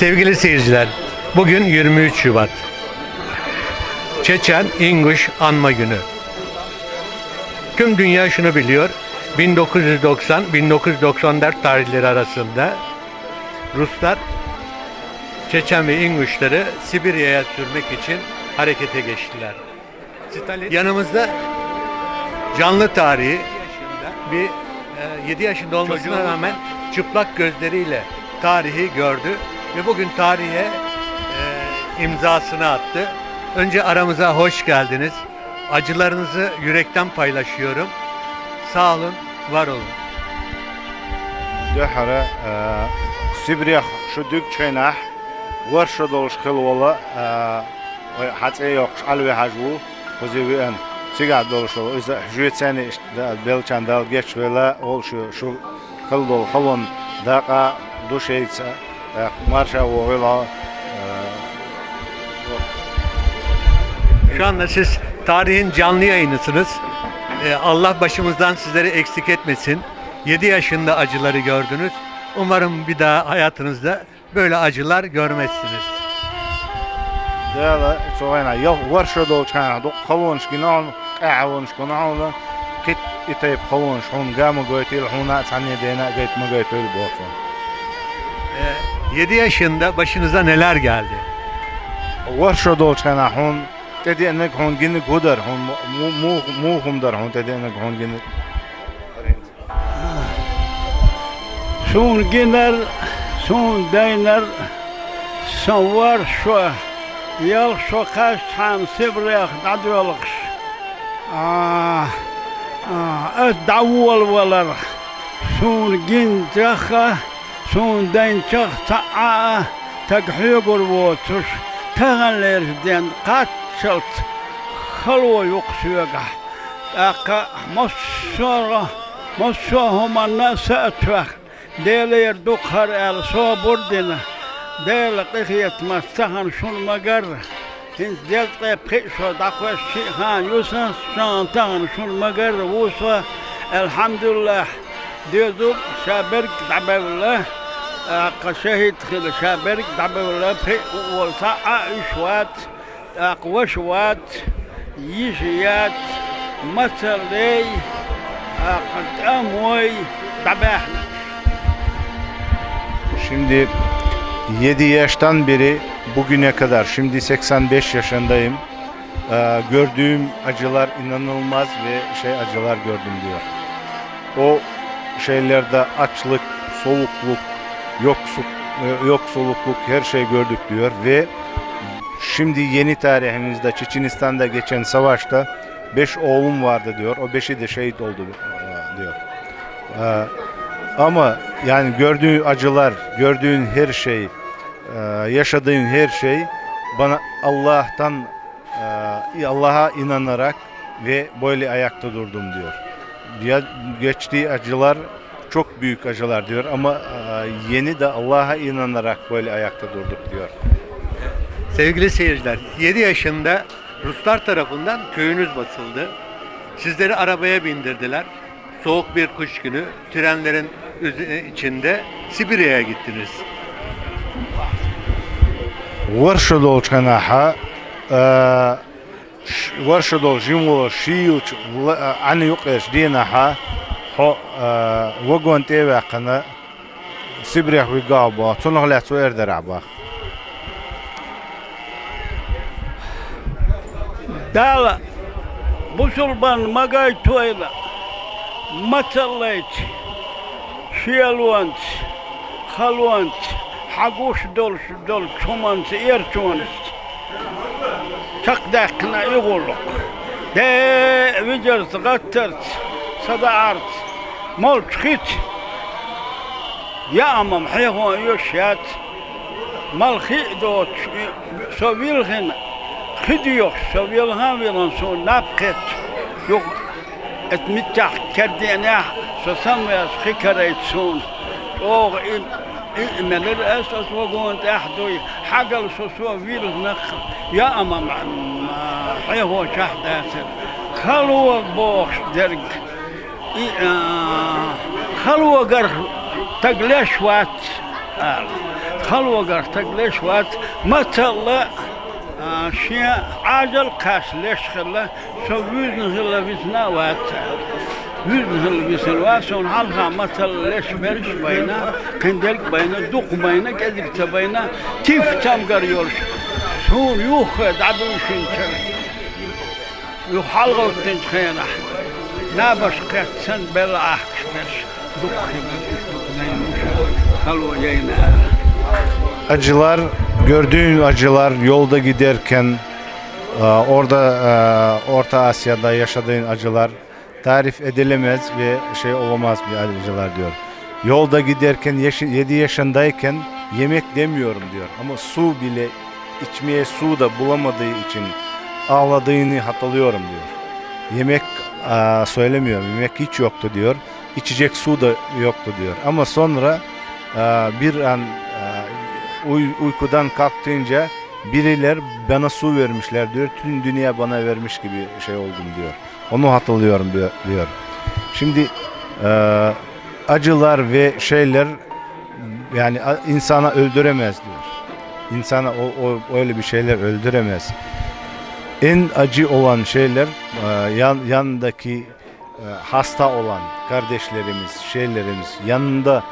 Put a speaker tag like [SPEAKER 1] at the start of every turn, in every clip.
[SPEAKER 1] Sevgili seyirciler, bugün 23 Şubat. Çeçen İnguş Anma Günü. Tüm dünya şunu biliyor. 1990-1994 tarihleri arasında Ruslar Çeçen ve İnguşları Sibirya'ya sürmek için harekete geçtiler. Stalin yanımızda canlı tarihi bir 7 yaşında olmasına rağmen çıplak gözleriyle tarihi gördü ve bugün tarihe e, imzasını attı. Önce aramıza hoş geldiniz. Acılarınızı yürekten paylaşıyorum. Sağ olun, var olun.
[SPEAKER 2] Döhre Sibriyah şu dük çeynah var şu doluş kılvalı e, hatı yok alve hacvu kuzevi en sigad doluş olu. Üze hücretseni belçan dal geç vela ol şu şu kıl dolu kılın dağa duş eğitse مارشا وغلا
[SPEAKER 1] Şu anda siz tarihin canlı yayınısınız. Ee, Allah başımızdan sizleri eksik etmesin. 7 yaşında acıları gördünüz. Umarım bir daha hayatınızda böyle acılar görmezsiniz.
[SPEAKER 2] دالا سوينا يل ورش دول كان دو خلونش جنان قاعونش جنان قيت إتيب خلونش هون قاموا قويتيل هون تعني دينا قيت ما قويتيل بوفا
[SPEAKER 1] 7 yaşında başınıza neler geldi?
[SPEAKER 2] ورشة دول كان هون تدي انك هون جنك هدر هون مو مو مو هم در هون تدي انك هون جنك
[SPEAKER 3] Son giner, son diner, son var şu, yıl şu kaç tane sibriyak dadıyorluk. Ah, ah, et davul valar. Son gin çaka, son den çak ta'a, takhigur votuş, tağanlerden kaç çalt, halva yok suyaga. Aka masara, masara homanna sa'atwak. Deler dukar el so burdina. Del qiyat masahan şun magar. Hins del qiyat şu dakwa şihan yusan şantan şun magar vusa elhamdülillah. Diyorduk şaberk dabevlah. قشهد خل شابرك دعبولا في والساعة إشوات أقوشوات يشيات مثلي قد أموي دبحنا
[SPEAKER 2] Şimdi 7 yaştan beri bugüne kadar şimdi 85 yaşındayım. Ee, gördüğüm acılar inanılmaz ve şey acılar gördüm diyor. O şeylerde açlık, soğukluk, yoksuk, e, yoksulukluk her şey gördük diyor ve şimdi yeni tarihimizde Çeçenistan'da geçen savaşta 5 oğlum vardı diyor. O 5'i de şehit oldu e, diyor. Ee, ama yani gördüğün acılar, gördüğün her şey, e, yaşadığın her şey bana Allah'tan e, Allah'a inanarak ve böyle ayakta durdum diyor. Ya geçtiği acılar çok büyük acılar diyor ama e, yeni de Allah'a inanarak böyle ayakta durduk diyor.
[SPEAKER 1] Sevgili seyirciler, 7 yaşında Ruslar tarafından köyünüz basıldı. Sizleri arabaya bindirdiler. Soğuk bir kış günü trenlerin içinde Sibirya'ya gittiniz.
[SPEAKER 2] Ворша должканаха ворша должимула шиюч ани юкеш динаха xo wagoont e, ee waaqana sibriyax wigaabo tunoh leacu erdaracba
[SPEAKER 3] daala busulban magaytuayla matsalayt shiyaluant haluant xagush dolsh dol cumant ercuanist çaqdaqna iğuluq de vijer vicert qattert sadaart مول تخيت. يا أمام حيهو يشيات مالخي دوت سويلغن خديوخ سويلغن ويرانسو نابقيت يوخ اتمتح كردينا سسمي اسخيكريتسون أوغ من الأساس وقونت أحدوي حقل سوسوا فيروس نخ. يا أمام حيهو شحدات خلوة بوخش درق. آه، خلوه قر تقليش وات. آه، خلوه قر تقليش وات. متلا آه، شيء عاجل قاس ليش خلا سو يوزن خلا وات يوزن خلا بسنا وات سو نحلها متلا ليش برش بينا قندلك بينا دوق بينا كذبت بينا تيف تام قر يورش سون يوخد عدو شنشر يحلغل تنتخينا Набаш кацан бел ахшмеш дукхим.
[SPEAKER 2] Acılar, gördüğün acılar yolda giderken e, orada e, Orta Asya'da yaşadığın acılar tarif edilemez ve şey olamaz bir acılar diyor. Yolda giderken 7 yaşındayken yemek demiyorum diyor ama su bile içmeye su da bulamadığı için ağladığını hatırlıyorum diyor. Yemek e, söylemiyor, yemek hiç yoktu diyor. İçecek su da yoktu diyor. Ama sonra bir an uy- uykudan kalktığınca biriler bana su vermişler diyor. Tüm dünya bana vermiş gibi şey oldum diyor. Onu hatırlıyorum diyor. Şimdi acılar ve şeyler yani insana öldüremez diyor. İnsana o, o öyle bir şeyler öldüremez. En acı olan şeyler e, yan, yandaki e, hasta olan kardeşlerimiz, şeylerimiz yanında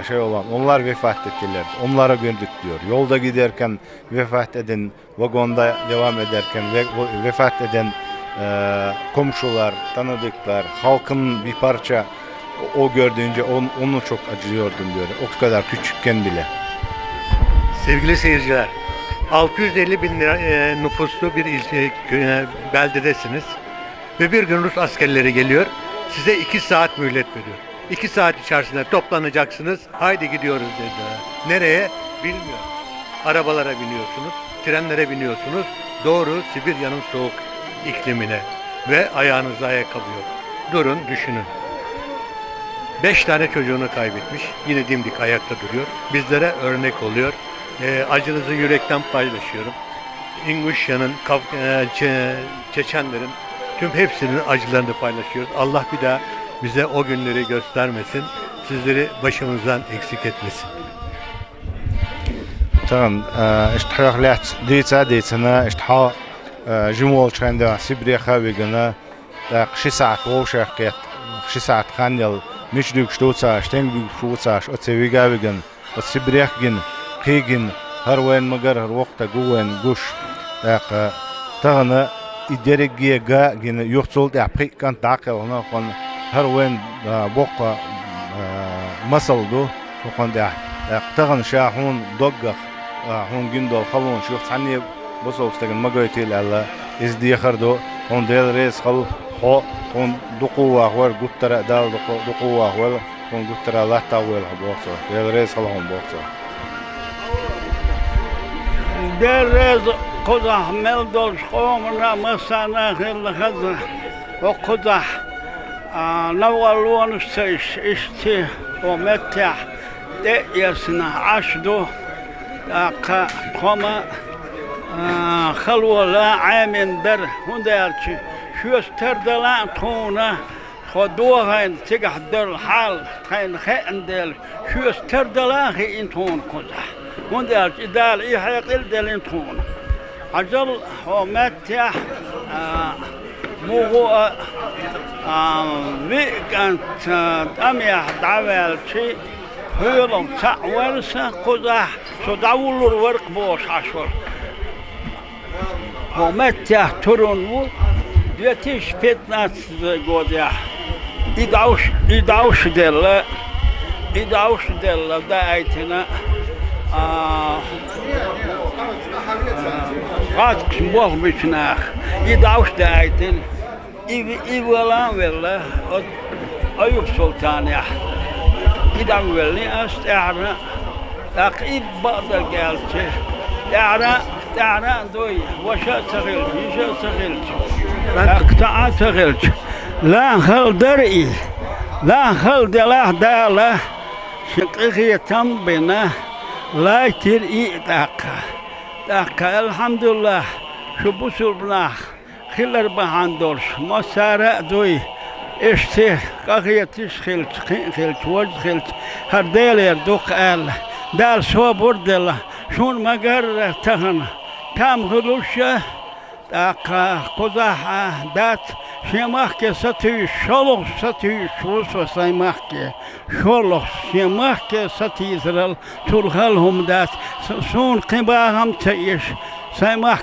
[SPEAKER 2] e, şey olan onlar vefat ettiler. Onlara gördük diyor. Yolda giderken vefat eden, vagonda devam ederken vefat eden komşular, tanıdıklar, halkın bir parça o gördüğünce on- onu çok acıyordum diyor. O kadar küçükken bile.
[SPEAKER 1] Sevgili seyirciler, 650 bin lira, e, nüfuslu bir ilçe, e, beldedesiniz. Ve bir gün Rus askerleri geliyor, size 2 saat mühlet veriyor. 2 saat içerisinde toplanacaksınız, haydi gidiyoruz dediler. Nereye? Bilmiyorum. Arabalara biniyorsunuz, trenlere biniyorsunuz, doğru Sibirya'nın soğuk iklimine ve ayağınızda ayakkabı yok. Durun, düşünün. Beş tane çocuğunu kaybetmiş. Yine dimdik ayakta duruyor. Bizlere örnek oluyor Ee, acınızı yürekten paylaşıyorum. İnguşya'nın, Kaf- e, Çe- Çeçenlerin tüm hepsinin acılarını paylaşıyoruz. Allah bir daha bize o günleri göstermesin. Sizleri başımızdan eksik etmesin.
[SPEAKER 2] Tamam. İşte lehç diyse diyse işte جمول شندا سبري خاوي جنا شي ساعة ووشة كيت شي ساعة خانيل مش دوك شتوتسا شتين دوك شوتسا أتسوي جاوي جن أتسبريخ kegen harwen magar har waqta gowen gush aqa tagna iderege ga gene yoxsol da kan taqa ona qon harwen boqa masaldu qon da tagna shahun دوغا هون جندو خلون شوف عني بصوا استجن ما جاي تيل على إز دي خردو هون ديل ريس خل حو هون دقوة هو قطرة دال دقوة هو هون قطرة لا تاول بوكسر ديل ريس خل هون بوكسر
[SPEAKER 3] دير رزق قدح ملدل شقومنا مساناخ اللي خدح وقدح نولون اشتيش اشتي ومتح دقيسنا عشدو داقا قوما خلو لا عامين در هندارتي شو استردلان تونا خدوها ان تقح در حال تین خيئن دل شو استردلان خي انتون قدح هندارچ دال اي حيقل دل انتون عجل هو متع موغو vi kan amya davel chi hölom sa'welsa quda so dawulur work bosh ashur Hometja turun bu 2015 godja i dauš i dauš Gaz kısmı olmuşsun ah? Yedavş da aytin. İvi ivalan vella. Ayıp sultanı ah. ya. Gidan velli ast ehre. Takib bağda geldi. Ehre ehre doy. Vaşa sığıl. Yişa sığıl. Akta'a sığıl. Lan hıl der'i. Lan hıl delah dağla. Şıkkı tam bina. Lakin iyi dakika. Dakika elhamdülillah. Şu bu sulbuna hiller bahandor. Masara duy. İşte kakiyet iş hilt, hilt, vaz hilt. Her deler duk el. Dal soğuk burdela. Şun magar tahın. Tam hıluşa. Aka kozah dat şemah ke satı şolok satı şuso saymah ke şolok şemah ke satı İsrail tulhal hum dat sun qibaham tayiş saymah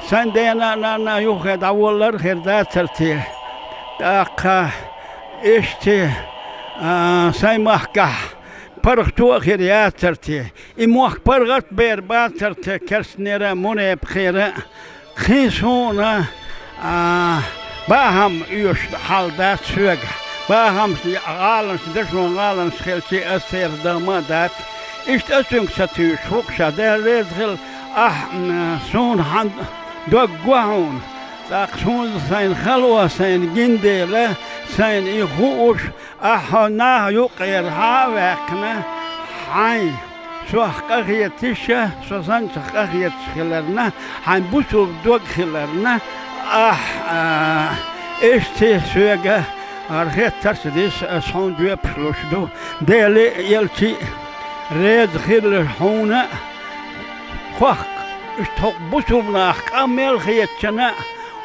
[SPEAKER 3] sen de na na na yok et avullar herda terti Aka işte saymah ka Parq tu akhir terti imuh pargat ber ba terti kersnere mune bkhira خيسونا آه باهم يوش حالدات سوق باهم غالن دشون غالن خلتي أثير دمادات إشت أسنك ستيش فوقشا دير ريزغل أح سون حد دوقوهون ساق سون سين خلوة سين جنديلة سين إخوش أحنا يقير هاوكنا حي şu Suhkak yetişe, şu sosan çıkak yetişkilerine, han bu çubdokkilerine, ah, eh, ah, işte süyege, arhet tersidiz, eh, son düğe pişluşdu. Deli yelçi, red hil hune, kuhk, işte bu çubna, kamel hiyetçene,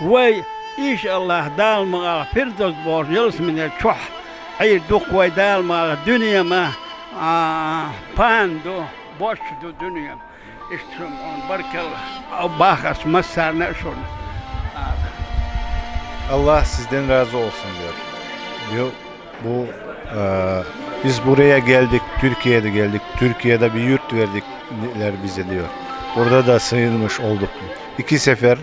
[SPEAKER 3] ve inşallah dalmağa, firdoz borcils mine çoh, hayır duk ve dalmağa, dünyama, Ah, pando bosh do dunya ishtrum on barkel bahas masar neşon
[SPEAKER 2] Allah sizden razı olsun diyor. Diyor bu e, biz buraya geldik, Türkiye'de geldik. Türkiye'de bir yurt verdikler bize diyor. Burada da sığınmış olduk. İki sefer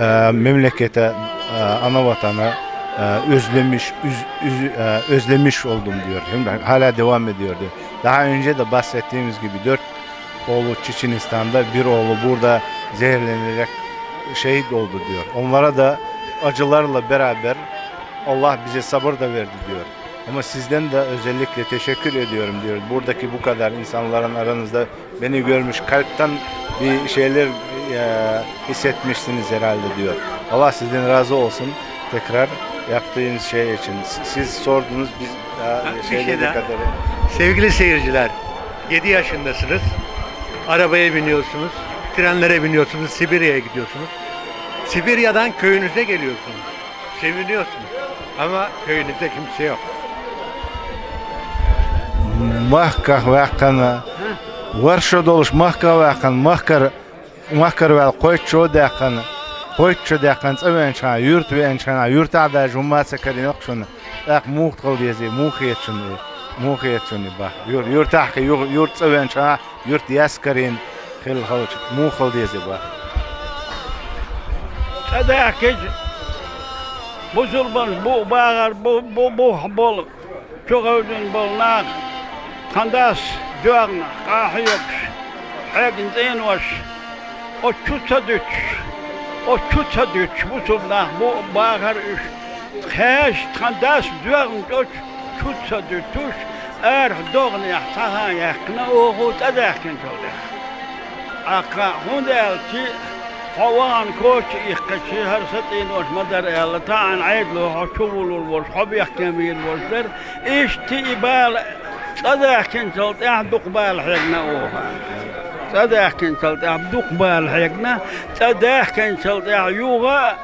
[SPEAKER 2] e, memlekete, e, ana vatana e, özlemiş, üz- üz- e, özlemiş oldum diyor. Hem hala devam ediyor diyor. Daha önce de bahsettiğimiz gibi dört oğlu Çiçinistan'da, bir oğlu burada zehirlenerek şehit oldu diyor. Onlara da acılarla beraber Allah bize sabır da verdi diyor. Ama sizden de özellikle teşekkür ediyorum diyor. Buradaki bu kadar insanların aranızda beni görmüş kalpten bir şeyler e, hissetmişsiniz herhalde diyor. Allah sizden razı olsun tekrar yaptığınız şey için. Siz sordunuz biz şey
[SPEAKER 1] şey daha.
[SPEAKER 2] kadar.
[SPEAKER 1] Sevgili seyirciler, 7 yaşındasınız. Arabaya biniyorsunuz, trenlere biniyorsunuz, Sibirya'ya gidiyorsunuz. Sibirya'dan köyünüze geliyorsunuz. Seviniyorsunuz. Ama köyünüzde kimse yok.
[SPEAKER 2] Mahkah vaqana Varsho dolush mahka vaqan mahkar mahkar val qoycho daqan qoycho daqan tsaven cha yurt ven cha yurt ada jumma sakarin oqshun aq muht qol dizi muhiyet shun muhiyet shun ba yurt yurt aq yurt tsaven cha yurt yaskarin khil khawch mu qol dizi ba
[SPEAKER 3] Sadakej bu zulman bu bağır bu bu bu bol çok ödün bolnak kandas dörna kahiyok Egin zeyn var o o küçe düç bu sublah bu bağır üç. Heş tandas düğün düç küçe düç er doğun yahtaha yakına oğut edekin çoldu. Aka hundel ki حوان كوش يقشي هرستين وش مدر يلا تعن عيد له حشول والحب يحكمين والدر إيش تيبال قد كنت احدق بالحنا اوها تداه كان تلتاع بدوق بالحيقنا تداه كان تلتاع يوغا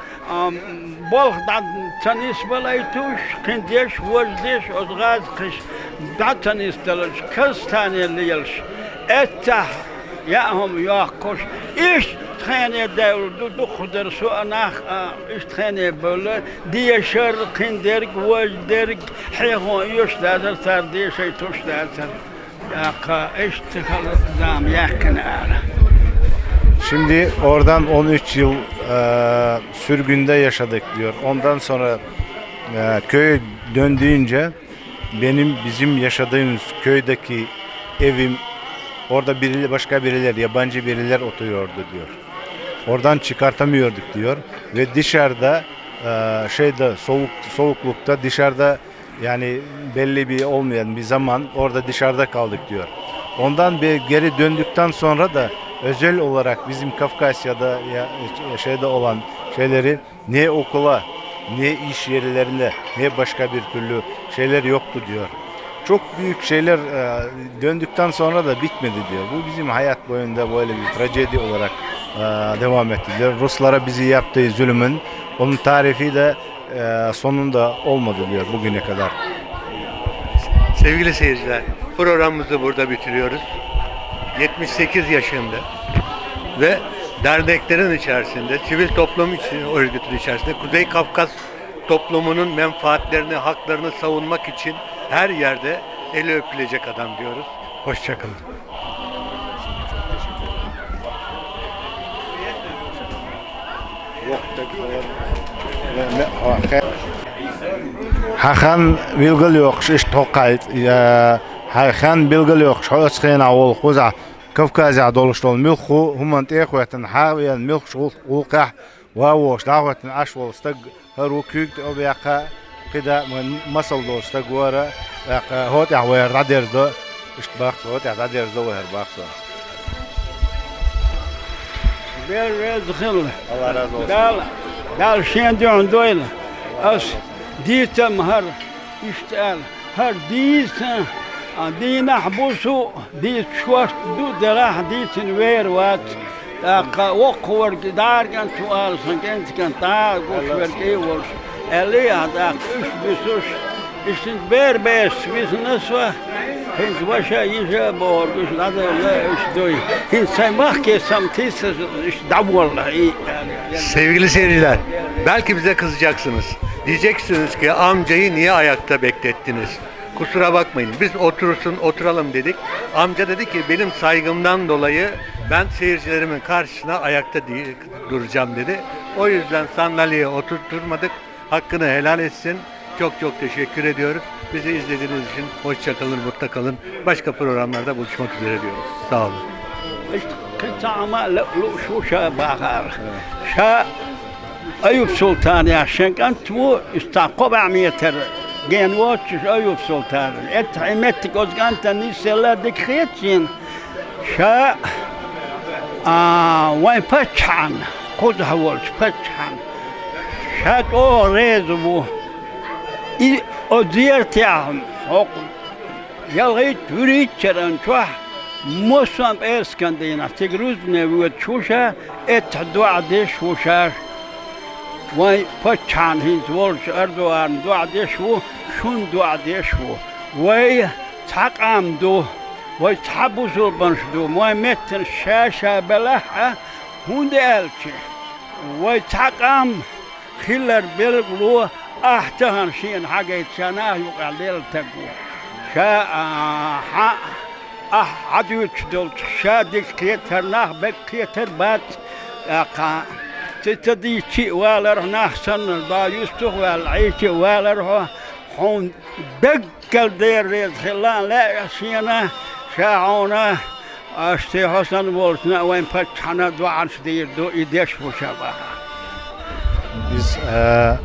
[SPEAKER 3] بلخ دعد تنيس بلايتوش قنديش وزديش وزغاز قش دعد تنيس دلش كس تاني ليلش. اتح يأهم يأخش إيش تخيني داول دو دو خدر سو أناخ إيش آه، تخيني بولا دي شر قندرق وزدرق حيخون يوش دازر تار دي شي توش دازر
[SPEAKER 2] Şimdi oradan 13 yıl e, sürgünde yaşadık diyor. Ondan sonra e, köye döndüğünce benim bizim yaşadığımız köydeki evim orada biri başka biriler yabancı biriler oturuyordu diyor. Oradan çıkartamıyorduk diyor ve dışarıda e, şeyde soğuk soğuklukta dışarıda yani belli bir olmayan bir zaman orada dışarıda kaldık diyor. Ondan bir geri döndükten sonra da özel olarak bizim Kafkasya'da ya şeyde olan şeyleri ne okula ne iş yerlerinde ne başka bir türlü şeyler yoktu diyor. çok büyük şeyler e, döndükten sonra da bitmedi diyor. Bu bizim hayat boyunda böyle bir trajedi olarak e, devam etti diyor. Ruslara bizi yaptığı zulümün onun tarifi de e, sonunda olmadı diyor bugüne kadar.
[SPEAKER 1] Sevgili seyirciler, programımızı burada bitiriyoruz. 78 yaşında ve derneklerin içerisinde, sivil toplum için örgütün içerisinde Kuzey Kafkas toplumunun menfaatlerini, haklarını savunmak için her yerde eli öpülecek adam diyoruz. Hoşçakalın.
[SPEAKER 2] Hakan Хахан билгил йоқш иш тоқайт. Хахан билгил йоқш хос хена ол хуза Кавказия долштол милху хуман техуятан хавиян милхш улқа واوش دعوتن اشول استق هرو كيكت أو بيقا قدا من مسل دو استق ورا هوت عوير رادير دو اش باخت هوت رادير دو وهر باخت
[SPEAKER 3] بير رزخل
[SPEAKER 2] الله رزخل olsun.
[SPEAKER 3] Dal, dal şimdi ondoyla. As ditem har iştel. Har disen. دي نحبسو دي شوش دو دراح ديتن وير وات وقور دار كان سؤال سنكنت كان تا قوش ورقي ورش اللي هذا ايش بسوش اشتنت بير بيس بيس نسوة هنت وشا يجا بور قوش هذا لا ايش دوي هنت سيماخ كي سمتيس ايش دعوة الله
[SPEAKER 1] Sevgili seyirciler, belki bize kızacaksınız. Diyeceksiniz ki amcayı niye ayakta beklettiniz? Kusura bakmayın. Biz oturursun, oturalım dedik. Amca dedi ki benim saygımdan dolayı ben seyircilerimin karşısına ayakta duracağım dedi. O yüzden sandalyeye oturtturmadık. Hakkını helal etsin. Çok çok teşekkür ediyoruz. Bizi izlediğiniz için hoşça kalın, mutlu kalın. Başka programlarda buluşmak üzere diyoruz. Sağ olun.
[SPEAKER 3] قطعما لؤلؤ شوشة باخر شا أيوب سلطان يا شن كنت مو استعقب عميتر جين واتش أيوب سلطان ات عمتك أزغانتا نيسيلا ديك خيتين شا آه وين فتحان قد هولش فتحان شاد أو ريزمو إي أديرتي عم يلغيت بريتشر شو؟ موسم إسكندينا تجروزنا وتشوشة اتحدوا عديش وشاش وای پچان هیز ورش اردوان دو عدیش و شون دو عدیش و وای تقام دو وای تحبو زربنش دو وای متن شاشة بله هون دالك وای تقام خلر بلغلو احتهن شين حاجة سناه يقع تگو. شا حق آه ah hadi dol şadik kieter nah bek kieter bat aqa تتدي شيء والر نحسن دا يستخ والعيش والر هو حون دقل دير ريز خلان لا سينا شاعونا اشتي حسن بولسنا وين فتحنا دوعن شدير دو إيديش وشابه
[SPEAKER 2] Biz eee,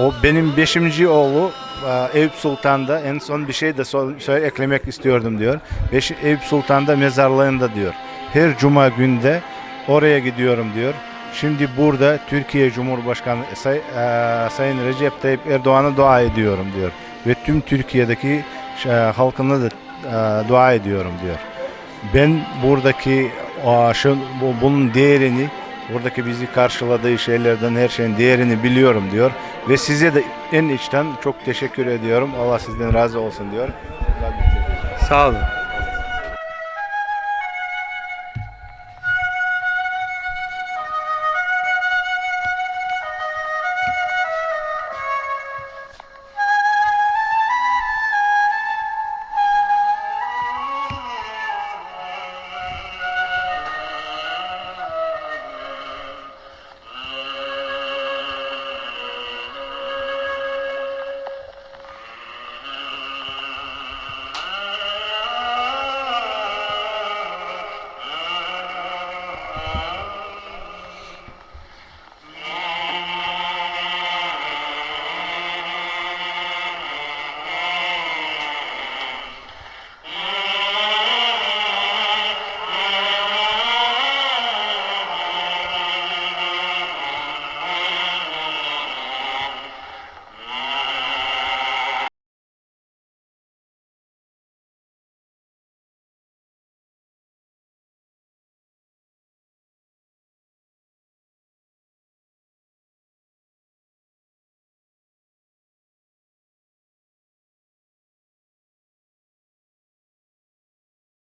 [SPEAKER 2] o benim beşinci oğlu eee, Eyüp Sultan'da en son bir şey de söyle eklemek istiyordum diyor. Beş, Eyüp Sultan'da mezarlığında diyor. Her cuma günde oraya gidiyorum diyor. Şimdi burada Türkiye Cumhurbaşkanı Say, eee, Sayın Recep Tayyip Erdoğan'a dua ediyorum diyor. Ve tüm Türkiye'deki eee, halkına da eee, dua ediyorum diyor. Ben buradaki o, şu, bu, bunun değerini buradaki bizi karşıladığı şeylerden her şeyin değerini biliyorum diyor. Ve size de en içten çok teşekkür ediyorum. Allah sizden razı olsun diyor.
[SPEAKER 1] Sağ olun.